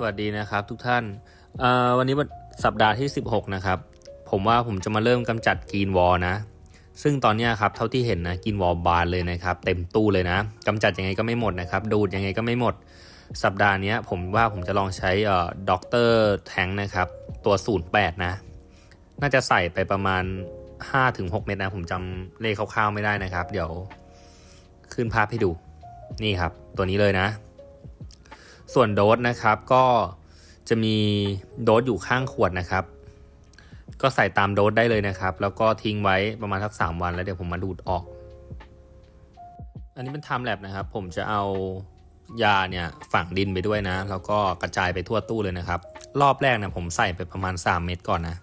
สวัสดีนะครับทุกท่านอ่อวันนี้วันสัปดาห์ที่ 16 นะครับ ผมว่าผมจะมาเริ่มกำจัดกรีนวอลนะ ซึ่งตอนนี้ครับเท่าที่เห็นนะกรีนวอลบานเลยนะครับ เต็มตู้เลยนะกำจัดยังไงก็ไม่หมดนะครับ ดูดยังไงก็ไม่หมด สัปดาห์นี้ผมว่าผมจะลองใช้อ่อด็อกเตอร์แทงนะครับ ตัว 08 นะ น่าจะใส่ไปประมาณ 5-6 เม็ดนะ ผมจำเลขคร่าวๆไม่ได้นะครับ เดี๋ยวขึ้นภาพให้ดู นี่ครับ ตัวนี้เลยนะ ส่วนโดสนะครับก็จะมีโดสอยู่ข้างขวดนะครับ ก็ใส่ตามโดสได้เลยนะครับ แล้วก็ทิ้งไว้ประมาณสักสามวันแล้วเดี๋ยวผมมาดูดออก อันนี้เป็นไทม์แลบนะครับ ผมจะเอายาเนี่ยฝังดินไปด้วยนะ แล้วก็กระจายไปทั่วตู้เลยนะครับ รอบแรกเนี่ยผมใส่ไปประมาณ 3 เม็ดก่อนนะ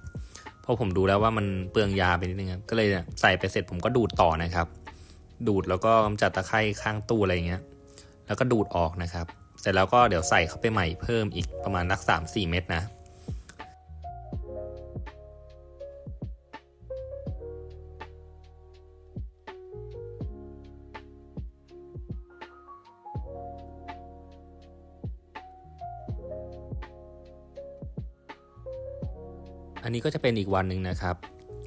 เพราะผมดูแล้วว่ามันเปลืองยาไปนิดนึงครับก็เลยใส่ไปเสร็จผมก็ดูดต่อนะครับ ดูดแล้วก็กำจัดตะไคร่ข้างตู้อะไรอย่างเงี้ย แล้วก็ดูดออกนะครับ สร็จแล้วก็เดี๋ยวใส่เข้าไปใหม่เพิ่มอีกประมาณนักสามสี่เม็ดนะ อันนี้ก็จะเป็นอีกวันหนึ่งนะครับ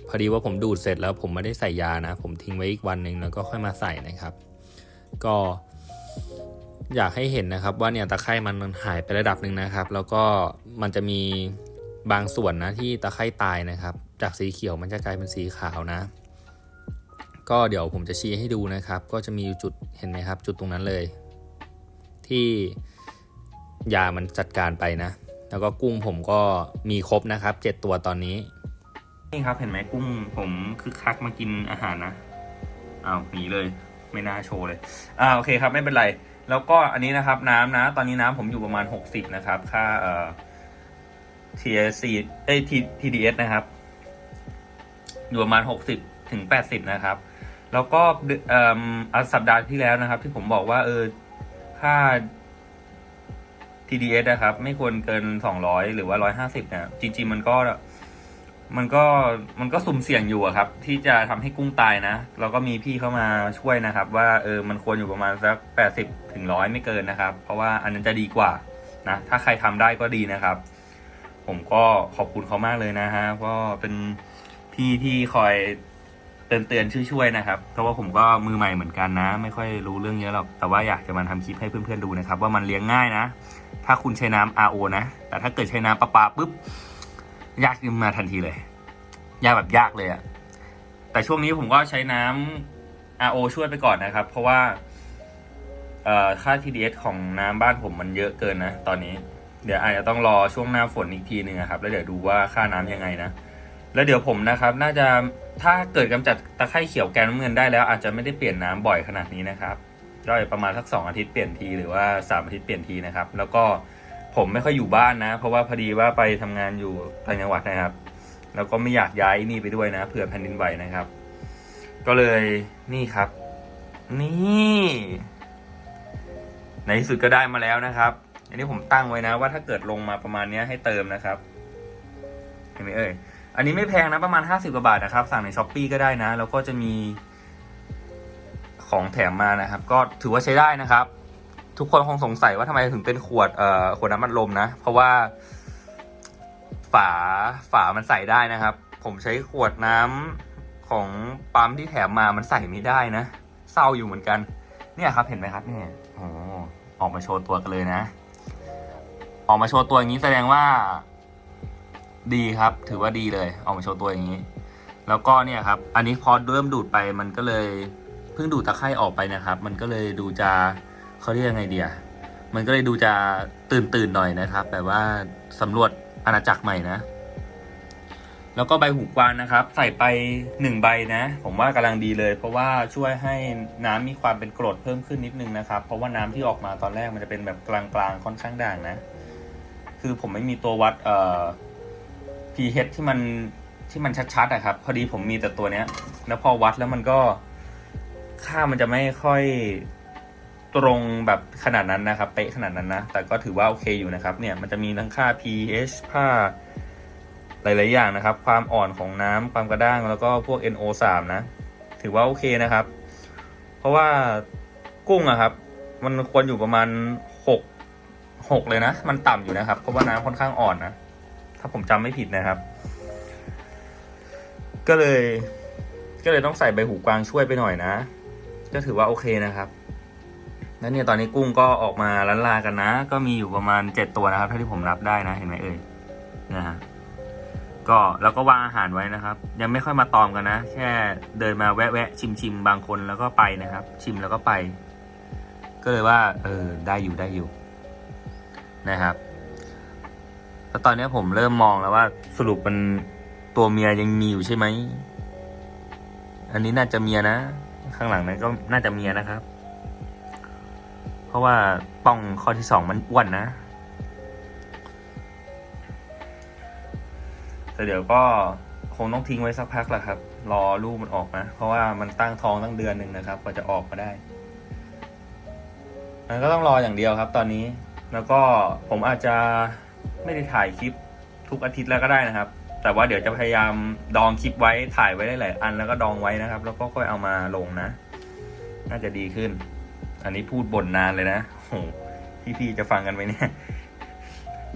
พอดีว่าผมดูดเสร็จแล้วผมไม่ได้ใส่ยานะ ผมทิ้งไว้อีกวันหนึ่งแล้วก็ค่อยมาใส่นะครับ ก็ อยากให้เห็นนะครับว่าเนี่ยตะไคร่มันหายไประดับหนึ่งนะครับ แล้วก็มันจะมีบางส่วนนะที่ตะไคร่ตายนะครับ จากสีเขียวมันจะกลายเป็นสีขาวนะ ก็เดี๋ยวผมจะชี้ให้ดูนะครับ ก็จะมีจุดเห็นไหมครับ จุดตรงนั้นเลย ที่ยามันจัดการไปนะ แล้วก็กุ้งผมก็มีครบนะครับเจ็ดตัวตอนนี้นี่ครับเห็นไหมกุ้งผมคึกคักมากินอาหารนะอ้าวหนีเลยไม่น่าโชว์เลยอ่าโอเคครับไม่เป็นไร แล้วก็อันนี้นะครับน้ำนะ ตอนนี้น้ำผมอยู่ประมาณ 60 นะครับ ค่าเอ่อ TSC เอ้ย TDS นะครับ อยู่ประมาณ 60 ถึง 80 นะครับ แล้วก็เอ่ออสัปดาห์ที่แล้วนะครับ ที่ผมบอกว่าเออค่า TDS นะครับ ไม่ควรเกิน 200 หรือว่า 150นี่ยจริงๆมันก็ มันก็มันก็สุ่มเสี่ยงอยู่ครับ ที่จะทำให้กุ้งตายนะแล้วก็มีพี่เข้ามาช่วยนะครับ ว่าเออมันควรอยู่ประมาณสัก80ถึงร้อยไม่เกินนะครับ เพราะว่าอันนั้นจะดีกว่านะถ้าใครทำได้ก็ดีนะครับ ผมก็ขอบคุณเขามากเลยนะฮะก็เป็นพี่ที่คอยเตือนเตือนๆช่วยๆนะครับ เพราะว่าผมก็มือใหม่เหมือนกันนะ ไม่ค่อยรู้เรื่องเยอะหรอกแต่ว่าอยากจะมาทำคลิปให้เพื่อนๆดูนะครับ ว่ามันเลี้ยงง่ายนะ ถ้าคุณใช้น้ำ RO นะ แต่ถ้าเกิดใช้น้ำประปาปุ๊บ ยากขึ้นมาทันทีเลย ยากแบบยากเลยอะแต่ช่วงนี้ผมก็ใช้น้ำ RO ช่วยไปก่อนนะครับ เพราะว่าค่า TDS ของน้ำบ้านผมมันเยอะเกินนะ ตอนนี้ เดี๋ยวอาจจะต้องรอช่วงหน้าฝนอีกทีหนึ่งอะครับ แล้วเดี๋ยวดูว่าค่าน้ำยังไงนะ แล้วเดี๋ยวผมนะครับ น่าจะถ้าเกิดกำจัดตะไคร่เขียวแกนน้ำเงินได้แล้วอาจจะไม่ได้เปลี่ยนน้ำบ่อยขนาดนี้นะครับก็ประมาณสักสองอาทิตย์เปลี่ยนทีหรือว่าสามอาทิตย์เปลี่ยนทีนะครับ แล้วก็ ผมไม่ค่อยอยู่บ้านนะ เพราะว่าพอดีว่าไปทำงานอยู่ต่างจังหวัดนะครับ แล้วก็ไม่อยากย้ายนี่ไปด้วยนะเผื่อแผ่นดินไหวนะครับ ก็เลยนี่ครับ นี่ในที่สุดก็ได้มาแล้วนะครับ อันนี้ผมตั้งไว้นะ ว่าถ้าเกิดลงมาประมาณนี้ให้เติมนะครับเห็นไหมเอ่ยอันนี้ไม่แพงนะประมาณ 50กว่าบาทนะครับ สั่งในช้อปปีก็ได้นะ แล้วก็จะมีของแถมมานะครับ ก็ถือว่าใช้ได้นะครับ ทุกคนคงสงสัยว่าทำไมถึงเป็นขวดเอ่อขวดน้ำมันลมนะ เพราะว่า ฝาฝามันใส่ได้นะครับ ผมใช้ขวดน้ำของปั๊มที่แถมมามันใส่ไม่ได้นะเศร้าอยู่เหมือนกัน เนี่ยครับเห็นไหมครับเนี่ยโอ้ออกมาโชว์ตัวกันเลยนะ ออกมาโชว์ตัวอย่างนี้แสดงว่า ดีครับ ถือว่าดีเลย ออกมาโชว์ตัวอย่างนี้ แล้วก็เนี่ยครับ อันนี้พอเริ่มดูดไปมันก็เลยเพิ่งดูดตะไคร่ออกไปนะครับ มันก็เลยดูจะ เขาเรียกยังไงเดียมันก็เลยดูจะตื่นตื่นหน่อยนะครับ แบบว่าสำรวจอาณาจักรใหม่นะ แล้วก็ใบหูกวางนะครับ ใส่ไปหนึ่งใบนะ ผมว่ากำลังดีเลย เพราะว่าช่วยให้น้ำมีความเป็นกรดเพิ่มขึ้นนิดนึงนะครับ เพราะว่าน้ำที่ออกมาตอนแรกมันจะเป็นแบบกลางๆค่อนข้างด่างนะ คือผมไม่มีตัววัดเอ่อ pH ที่มันที่มันชัดๆอะครับ พอดีผมมีแต่ตัวเนี้ย แล้วพอวัดแล้วมันก็ค่ามันจะไม่ค่อย ตรงแบบขนาดนั้นนะครับเป๊ะขนาดนั้นนะ แต่ก็ถือว่าโอเคอยู่นะครับเนี่ยมันจะมีทั้งค่า pH ค่าหลาย ๆ อย่างนะครับ ความอ่อนของน้ำความกระด้างแล้วก็พวก NO3 นะ ถือว่าโอเคนะครับ เพราะว่ากุ้งอะครับ มันควรอยู่ประมาณหกหกเลยนะ มันต่ำอยู่นะครับ เพราะว่าน้ำค่อนข้างอ่อนนะ ถ้าผมจำไม่ผิดนะครับ ก็เลย ก็เลยต้องใส่ใบหูกวางช่วยไปหน่อยนะ ก็ถือว่าโอเคนะครับ แล้วเนี่ยตอนนี้กุ้งก็ออกมาล้านลากันนะ ก็มีอยู่ประมาณเจ็ดตัวนะครับเท่าที่ผมนับได้นะเห็นไหมเอ่ยนะฮะก็แล้วก็วางอาหารไว้นะครับ ยังไม่ค่อยมาตอมกันนะ แค่เดินมาแวะแวะชิมชิมบางคนแล้วก็ไปนะครับ ชิมแล้วก็ไป ก็เลยว่าเออได้อยู่ได้อยู่นะครับแล้วตอนนี้ผมเริ่มมองแล้วว่าสรุปมันตัวเมียยังมีอยู่ใช่ไหม อันนี้น่าจะเมียนะ ข้างหลังนั้นก็น่าจะเมียนะครับ เพราะว่าป้องข้อที่สองมันอ้วนนะแต่เดี๋ยวก็คงต้องทิ้งไว้สักพักแหละครับ รอลูกมันออกนะเพราะว่ามันตั้งท้องตั้งเดือนหนึ่งนะครับกว่าจะออกมาได้มันก็ต้องรออย่างเดียวครับตอนนี้ แล้วก็ผมอาจจะไม่ได้ถ่ายคลิปทุกอาทิตย์แล้วก็ได้นะครับ แต่ว่าเดี๋ยวจะพยายามดองคลิปไว้ถ่ายไว้ได้หลายอันแล้วก็ดองไว้นะครับ แล้วก็ค่อยเอามาลงนะ น่าจะดีขึ้น อันนี้พูดบ่นนานเลยนะโหพี่ๆจะฟังกันไหมเนี่ย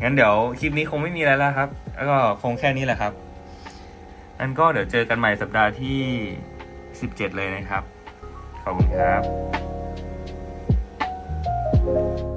งั้นเดี๋ยวคลิปนี้คงไม่มีอะไรแล้วครับ แล้วก็คงแค่นี้แหละครับงั้นก็เดี๋ยวเจอกันใหม่สัปดาห์ที่ 17 เลยนะครับ ขอบคุณครับ